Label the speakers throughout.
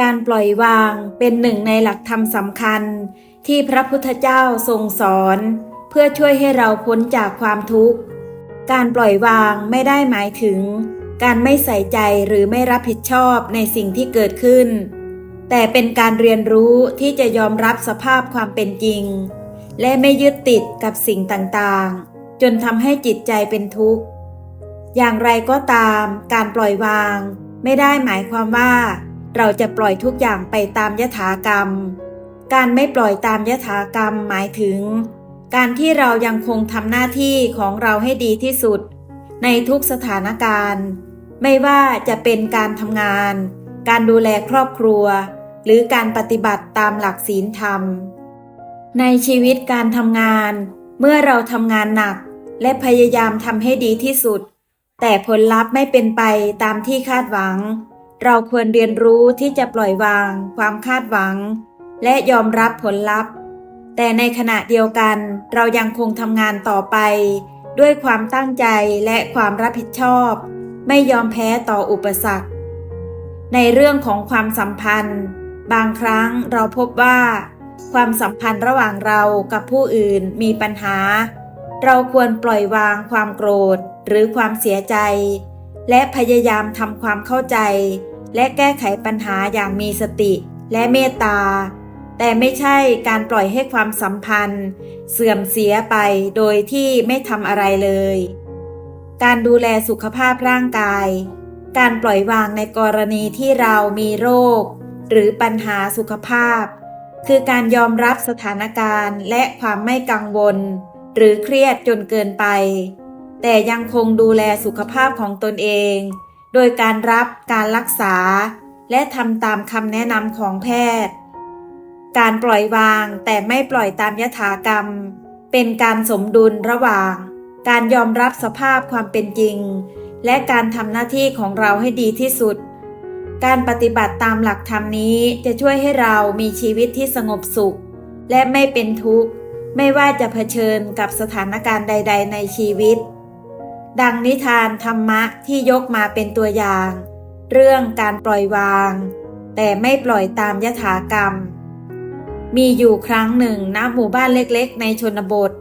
Speaker 1: การปล่อยวางเป็นหนึ่งในหลักธรรมสำคัญ ที่พระพุทธเจ้าทรงสอน เพื่อช่วยให้เราพ้นจากความทุกข์ การปล่อยวางไม่ได้หมายถึง การไม่ใส่ใจหรือไม่รับผิดชอบในสิ่งที่เกิดขึ้น แต่เป็นการเรียนรู้ที่จะยอมรับสภาพความเป็นจริง และไม่ยึดติดกับสิ่งต่างๆ จนทำให้จิตใจเป็นทุกข์ อย่างไรก็ตาม การปล่อยวาง ไม่ได้หมายความว่า เราจะปล่อยทุกอย่างไปตามยถากรรม การไม่ปล่อยตามยถากรรมหมายถึง การที่เรายังคงทำหน้าที่ของเราให้ดีที่สุด ในทุกสถานการณ์ ไม่ว่าจะเป็นการทำงาน การดูแลครอบครัว หรือการปฏิบัติตามหลักศีลธรรม ในชีวิตการทำงาน เมื่อเราทำงานหนัก และพยายามทำให้ดีที่สุด แต่ผลลัพธ์ไม่เป็นไปตามที่คาดหวัง เราควรเรียนรู้ที่จะปล่อยวาง ความคาดหวัง และยอมรับผลลัพธ์ แต่ในขณะเดียวกัน เรายังคงทำงานต่อไป ด้วยความตั้งใจและความรับผิดชอบ ไม่ยอมแพ้ต่ออุปสรรค ในเรื่องของความสัมพันธ์ บางครั้งเราพบว่า ความสัมพันธ์ระหว่างเรากับผู้อื่นมีปัญหา เราควรปล่อยวางความโกรธหรือความเสียใจ และพยายามทำความเข้าใจ และแก้ไขปัญหาอย่างมีสติและเมตตา แต่ไม่ใช่การปล่อยให้ความสัมพันธ์ เสื่อมเสียไปโดยที่ไม่ทำอะไรเลย การดูแลสุขภาพร่างกาย การปล่อยวางในกรณีที่เรามีโรค หรือปัญหาสุขภาพ คือการยอมรับสถานการณ์และความไม่กังวล หรือเครียดจนเกินไป แต่ยังคงดูแลสุขภาพของตนเอง โดยการรับการรักษา และทำตามคำแนะนำของแพทย์ การปล่อยวางแต่ไม่ปล่อยตามยถากรรม เป็นการสมดุลระหว่าง การยอมรับสภาพความเป็นจริง และการทำหน้าที่ของเราให้ดีที่สุด การปฏิบัติตามหลักธรรมนี้จะช่วยให้เรามีชีวิตที่สงบสุข และไม่เป็นทุกข์ ไม่ว่าจะเผชิญกับสถานการณ์ใด ๆ ในชีวิต ดังนิทานธรรมะที่ยกมาเป็นตัวอย่าง เรื่องการปล่อยวาง แต่ไม่ปล่อยตามยถากรรม มีอยู่ครั้งหนึ่งณหมู่บ้านเล็กๆ ในชนบท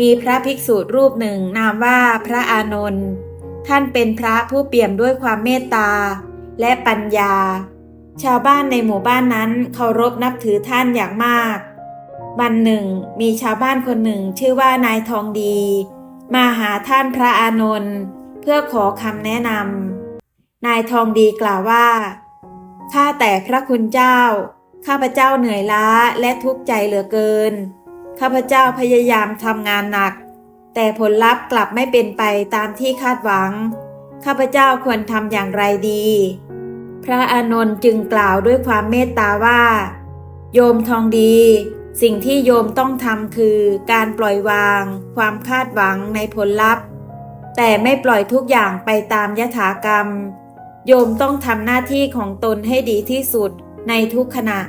Speaker 1: มีพระภิกษุรูปหนึ่งนามว่าพระอานนท์ท่านเป็นพระผู้เปี่ยมด้วยความเมตตา และปัญญา ชาวบ้านในหมู่บ้านนั้นเคารพนับถือท่านอย่างมาก วันหนึ่ง มีชาวบ้านคนหนึ่งชื่อว่านายทองดี มาหาท่านพระอานนท์เพื่อขอคำแนะนำนายทองดีกล่าวว่าข้าแต่พระคุณเจ้า ข้าพเจ้าเหนื่อยล้าและทุกข์ใจเหลือเกิน ข้าพเจ้าพยายามทำงานหนัก แต่ผลลัพธ์กลับไม่เป็นไปตามที่คาดหวัง ข้าพเจ้าควรทำอย่างไรดี พระอานนท์จึงกล่าวด้วยความเมตตาว่า โยมทองดี สิ่งที่โยมต้องทำคือการปล่อยวาง ความคาดหวังในผลลัพธ์ แต่ไม่ปล่อยทุกอย่างไปตามยถากรรม โยมต้องทำหน้าที่ของตนให้ดีที่สุดในทุกขณะ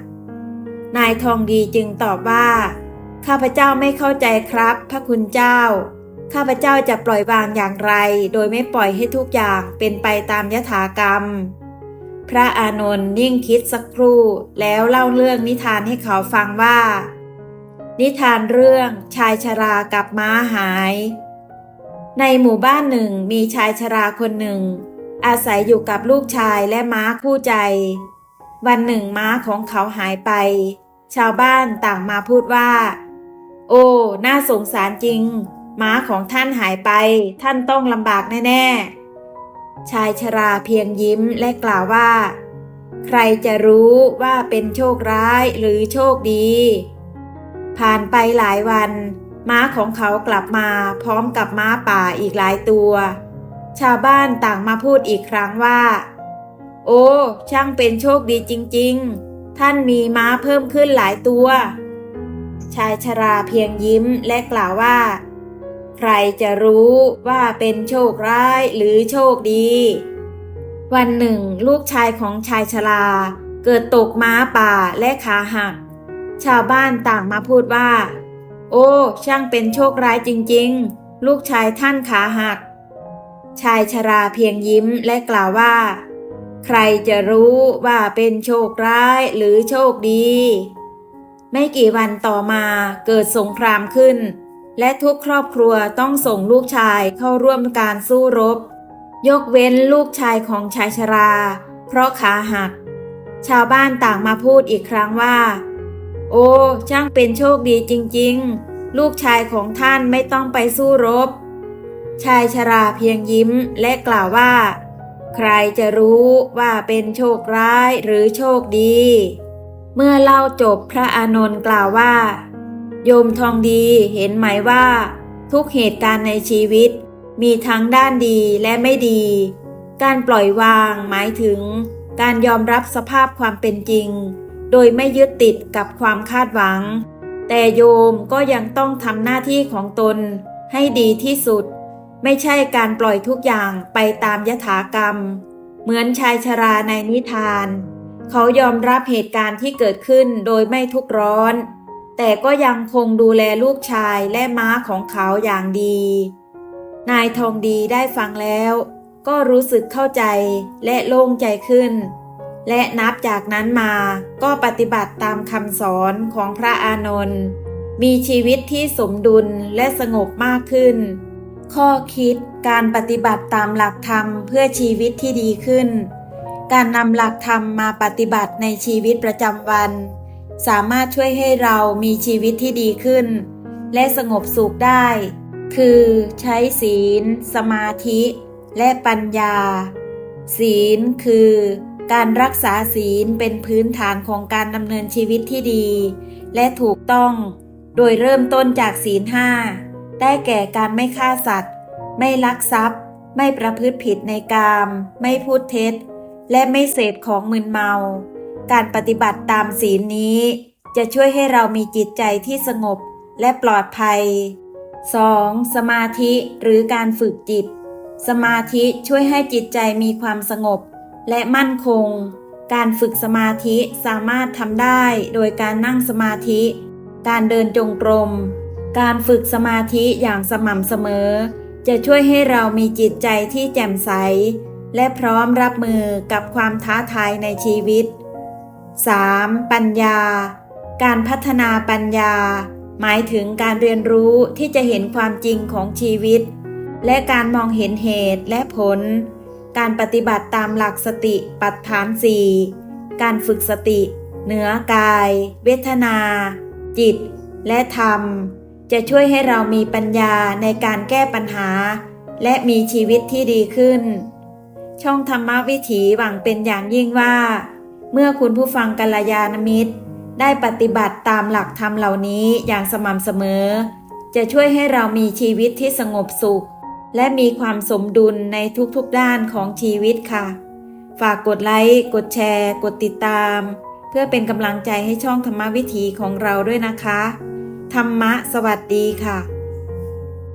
Speaker 1: นายทองดีจึงตอบว่า ข้าพเจ้าไม่เข้าใจครับ พระคุณเจ้า ข้าพเจ้าจะปล่อยวางอย่างไร โดยไม่ปล่อยให้ทุกอย่างเป็นไปตามยถากรรมพระอานนท์นิ่งคิดสักครู่ แล้วเล่าเรื่องนิทานให้เขาฟังว่า นิทานเรื่องชายชรากับม้าหาย ในหมู่บ้านหนึ่งมีชายชราคนหนึ่ง อาศัยอยู่กับลูกชายและม้าคู่ใจ วันหนึ่งม้าของเขาหายไป ชาวบ้านต่างมาพูดว่า โอ้ น่าสงสารจริง ม้าของท่านหายไป ท่านต้องลำบากแน่ๆ ชายชราเพียงยิ้มและกล่าวว่า ใครจะรู้ว่าเป็นโชคร้ายหรือโชคดี ผ่านไปหลายวัน ม้าของเขากลับมาพร้อมกับม้าป่าอีกหลายตัว ชาวบ้านต่างมาพูดอีกครั้งว่า โอ้ ช่างเป็นโชคดีจริง ๆ ท่านมีม้าเพิ่มขึ้นหลายตัว ชายชราเพียงยิ้มและกล่าวว่า ใครจะรู้ว่าเป็นโชคร้ายหรือโชคดี วันหนึ่ง ลูกชายของชายชราเกิดตกม้าป่าและขาหัก ชาวบ้านต่างมาพูดว่า โอ้ ช่างเป็นโชคร้ายจริงๆ ลูกชายท่านขาหัก ชายชราเพียงยิ้มและกล่าวว่า ใครจะรู้ว่าเป็นโชคร้ายหรือโชคดี ไม่กี่วันต่อมาเกิดสงครามขึ้น และทุกครอบครัวต้องส่งลูกชายเข้าร่วมการสู้รบ ยกเว้นลูกชายของชายชรา เพราะขาหัก ชาวบ้านต่างมาพูดอีกครั้งว่า โอ้ช่างเป็นโชคดีจริงๆ ลูกชายของท่านไม่ต้องไปสู้รบ ชายชราเพียงยิ้มและกล่าวว่า ใครจะรู้ว่าเป็นโชคร้ายหรือโชคดี เมื่อเล่าจบพระอานนท์กล่าวว่า โยมทองดีเห็นไหมว่า ทุกเหตุการณ์ในชีวิต มีทั้งด้านดีและไม่ดี การปล่อยวางหมายถึง การยอมรับสภาพความเป็นจริง โดยไม่ยึดติดกับความคาดหวัง แต่โยมก็ยังต้องทำหน้าที่ของตนให้ดีที่สุด ไม่ใช่การปล่อยทุกอย่างไปตามยถากรรม เหมือนชายชราในนิทาน เขายอมรับเหตุการณ์ที่เกิดขึ้นโดยไม่ทุกข์ร้อน แต่ก็ยังคงดูแลลูกชายและม้าของเขาอย่างดี นายทองดีได้ฟังแล้ว ก็รู้สึกเข้าใจและโล่งใจขึ้น และนับจากนั้นมาก็ปฏิบัติตามคำสอนของพระอานนท์มีชีวิตที่สมดุลและสงบมากขึ้น ข้อคิดการปฏิบัติตามหลักธรรมเพื่อชีวิตที่ดีขึ้น การนำหลักธรรมมาปฏิบัติในชีวิตประจำวัน สามารถช่วยให้เรามีชีวิตที่ดีขึ้น และสงบสุขได้ คือใช้ศีล สมาธิ และปัญญา ศีลคือ การรักษาศีลเป็นพื้นฐานของการดำเนินชีวิตที่ดี และถูกต้อง โดยเริ่มต้นจากศีลห้าได้แก่การไม่ฆ่าสัตว์ ไม่ลักทรัพย์ ไม่ประพฤติผิดในกาม ไม่พูดเท็จ และไม่เสพของมึนเมา การปฏิบัติตามศีลนี้ จะช่วยให้เรามีจิตใจที่สงบและปลอดภัย 2. สมาธิหรือการฝึกจิต สมาธิช่วยให้จิตใจมีความสงบ และมั่นคง การฝึกสมาธิสามารถทำได้โดยการนั่งสมาธิ การเดินจงกรม การฝึกสมาธิอย่างสม่ำเสมอ จะช่วยให้เรามีจิตใจที่แจ่มใส และพร้อมรับมือกับความท้าทายในชีวิต 3. ปัญญา การพัฒนาปัญญา หมายถึงการเรียนรู้ที่จะเห็นความจริงของชีวิต และการมองเห็นเหตุและผล การปฏิบัติตามหลักสติปัฏฐานสี่การฝึกสติ เหนือกาย เวทนา จิต และธรรม จะช่วยให้เรามีปัญญาในการแก้ปัญหา และมีชีวิตที่ดีขึ้น ช่องธรรมวิถีหวังเป็นอย่างยิ่งว่า เมื่อคุณผู้ฟังกัลยาณมิตร ได้ปฏิบัติตามหลักธรรมเหล่านี้อย่างสม่ำเสมอ จะช่วยให้เรามีชีวิตที่สงบสุข และมีความสมดุลในทุกๆด้านของชีวิตค่ะ ฝากกดไลค์ กดแชร์ กดติดตาม เพื่อเป็นกำลังใจให้ช่องธรรมวิถีของเราด้วยนะคะ ธรรมะสวัสดีค่ะ